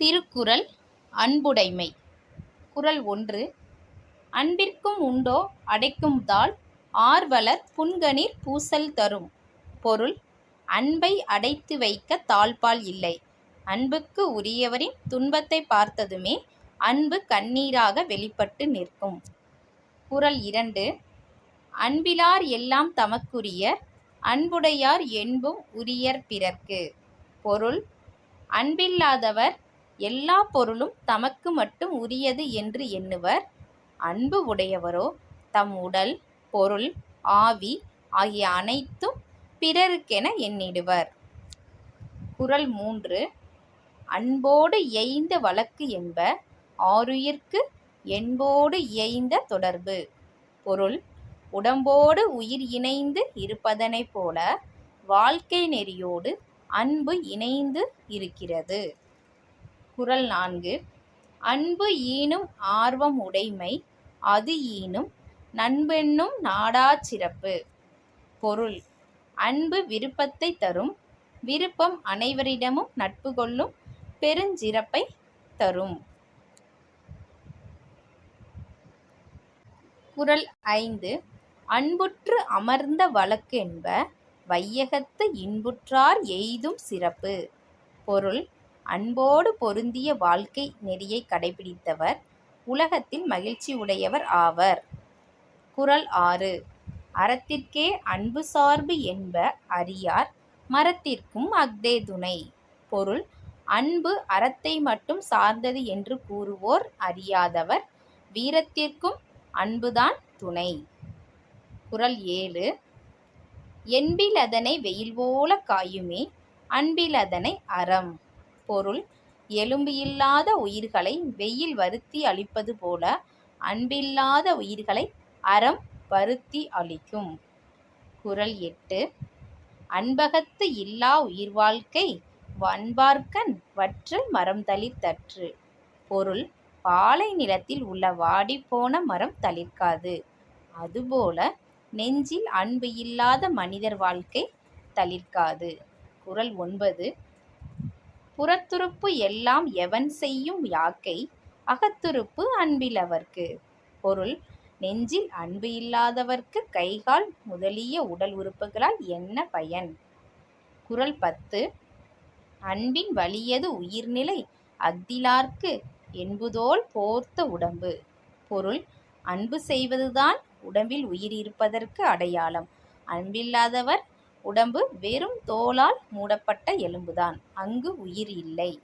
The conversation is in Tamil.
திருக்குறள் அன்புடைமை. குறள் ஒன்று அன்பிற்கும் உண்டோ அடைக்கும் தாள் ஆர்வலர் புன்கணீர் பூசல் தரும். பொருள் அன்பை அடைத்து வைக்க தாழ்பால் இல்லை. அன்புக்கு உரியவரின் துன்பத்தை பார்த்ததுமே அன்பு கண்ணீராக வெளிப்பட்டு நிற்கும். குறள் இரண்டு அன்பிலார் எல்லாம் தமக்குரியர் அன்புடையார் என்பும் உரியர் பிறர்க்கு. பொருள் அன்பில்லாதவர் எல்லா பொருளும் தமக்கு மட்டும் உரியது என்று எண்ணுவர். அன்பு உடையவரோ தம் உடல் பொருள் ஆவி ஆகிய அனைத்தும் பிறருக்கென எண்ணிடுவர். குறள் மூன்று. அன்போடு இயைந்த வழக்கு என்ப ஆருயிர்க்கு என்போடு இயைந்த தொடர்பு. பொருள் உடம்போடு உயிர் இணைந்து இருப்பதனைப் போல வாழ்க்கை நெறியோடு அன்பு இணைந்து இருக்கிறது. குறள் நான்கு. அன்பு ஈனும் ஆர்வம் உடைமை அது ஈனும் நண்பென்னும் நாடாச் சிறப்பு. பொருள். அன்பு விருப்பத்தை தரும் விருப்பம் அனைவரிடமும் நட்பு கொள்ளும் பெருஞ்சிறப்பை தரும். குரல் ஐந்து. அன்புற்று அமர்ந்த வழக்கு என்ப வையகத்து இன்புற்றார் எய்தும் சிறப்பு. பொருள். அன்போடு பொருந்திய வாழ்க்கை நெறியை கடைபிடித்தவர் உலகத்தில் மகிழ்ச்சி உடையவர் ஆவர். குறள் ஆறு. அறத்திற்கே அன்பு சார்பு என்ப அறியார் மரத்திற்கும் அஃதே துணை. பொருள் அன்பு அறத்தை மட்டும் சார்ந்தது என்று கூறுவோர் அறியாதவர் வீரத்திற்கும் அன்புதான் துணை. குரல் ஏழு. என்பிலதனை வெயில் போல காயுமே அன்பிலதனை அறம். பொருள் எலும்பு இல்லாத உயிர்களை வெயில் வருத்தி அழிப்பது போல அன்பில்லாத உயிர்களை அறம் வருத்தி அழிக்கும். குரல் எட்டு. அன்பகத்து இல்லா உயிர் வாழ்க்கை வன்பார்க்கன் வற்றல் மரம் தளிர்த்தற்று பொருள் பாலை நிலத்தில் உள்ள வாடிப்போன மரம் தளிர்க்காது. அதுபோல நெஞ்சில் அன்பு இல்லாத மனிதர் வாழ்க்கை தளிர்க்காது. குறள் ஒன்பது. புறத்துறுப்பு எல்லாம் எவன் செய்யும் யாக்கை? அகத்துறுப்பு அன்பிலவர்க்கு. பொருள் நெஞ்சில் அன்பு இல்லாதவர்க்கு கைகால் முதலிய உடல் உறுப்புகளால் என்ன பயன்? குறள் பத்து அன்பின் வலியது உயிர்நிலை அஃதிலார்க்கு என்புதோல் போர்த்த உடம்பு. பொருள் அன்பு செய்வதுதான் உடம்பில் உயிர் இருப்பதற்கு அடையாளம். அன்பில்லாதவர் உடம்பு வெறும் தோலால் மூடப்பட்ட எலும்புதான். அங்கு உயிர் இல்லை.